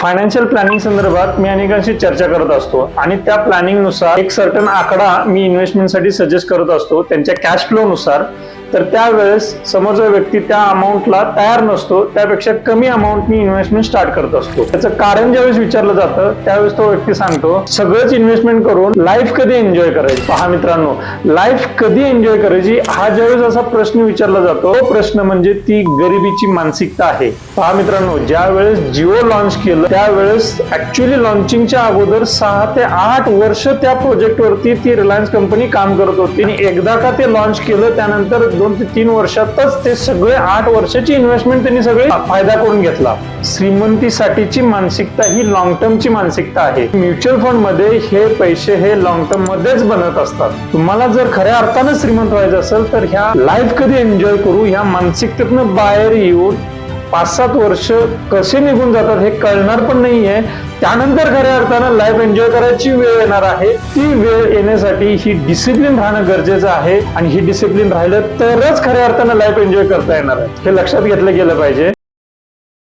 Financial planning संदर्भात मी अनेकांशी चर्चा करत असतो. आणि त्या प्लॅनिंगनुसार एक सर्टन आकडा मी इन्व्हेस्टमेंटसाठी सजेस्ट करत असतो. त्यांच्या कॅश फ्लो नुसार. तर त्यावेळेस समोरचा व्यक्ती त्या अमाऊंटला तयार नसतो त्यापेक्षा कमी अमाऊंट मी इन्व्हेस्टमेंट स्टार्ट करत असतो. त्याचं कारण ज्यावेळेस विचारलं जातं त्यावेळेस तो व्यक्ती सांगतो सगळंच इन्व्हेस्टमेंट करून लाईफ कधी एन्जॉय करायची? पहा मित्रांनो लाईफ कधी एन्जॉय करायची? हा ज्यावेळेस असा प्रश्न विचारला जातो तो प्रश्न म्हणजे ती गरिबीची मानसिकता आहे. पहा मित्रांनो ज्या वेळेस जिओ लॉन्च केलं त्यावेळेस ऍक्च्युली लॉन्चिंगच्या अगोदर सहा ते आठ वर्ष त्या प्रोजेक्टवरती ती रिलायन्स कंपनी काम करत होती. आणि एकदा का ते लॉन्च केलं त्यानंतर दोन ते तीन वर्षातच ते सगळे आठ वर्षाची इन्व्हेस्टमेंट त्यांनी सगळे फायदा करून घेतला. श्रीमंतीसाठीची मानसिकता ही लॉंग टर्मची मानसिकता आहे. म्युच्युअल फंडमध्ये हे पैसे हे लॉंग टर्म मध्येच बनत असतात. तुम्हाला जर खऱ्या अर्थानं श्रीमंत व्हायचं असेल तर ह्या लाईफ कधी एन्जॉय करू? ह्या मानसिकतेतनं बाहेर येऊन पाच सात वर्ष कसे निघून जातात हे कळणार पण नाहीये. त्यानंतर खऱ्या अर्थानं लाईफ एन्जॉय करायची वेळ येणार आहे. ती वेळ येण्यासाठी ही डिसिप्लिन राहणं गरजेचं आहे. आणि ही डिसिप्लिन राहिलं तरच खऱ्या अर्थानं लाईफ एन्जॉय करता येणार आहे. हे लक्षात घेतलं गेलं पाहिजे.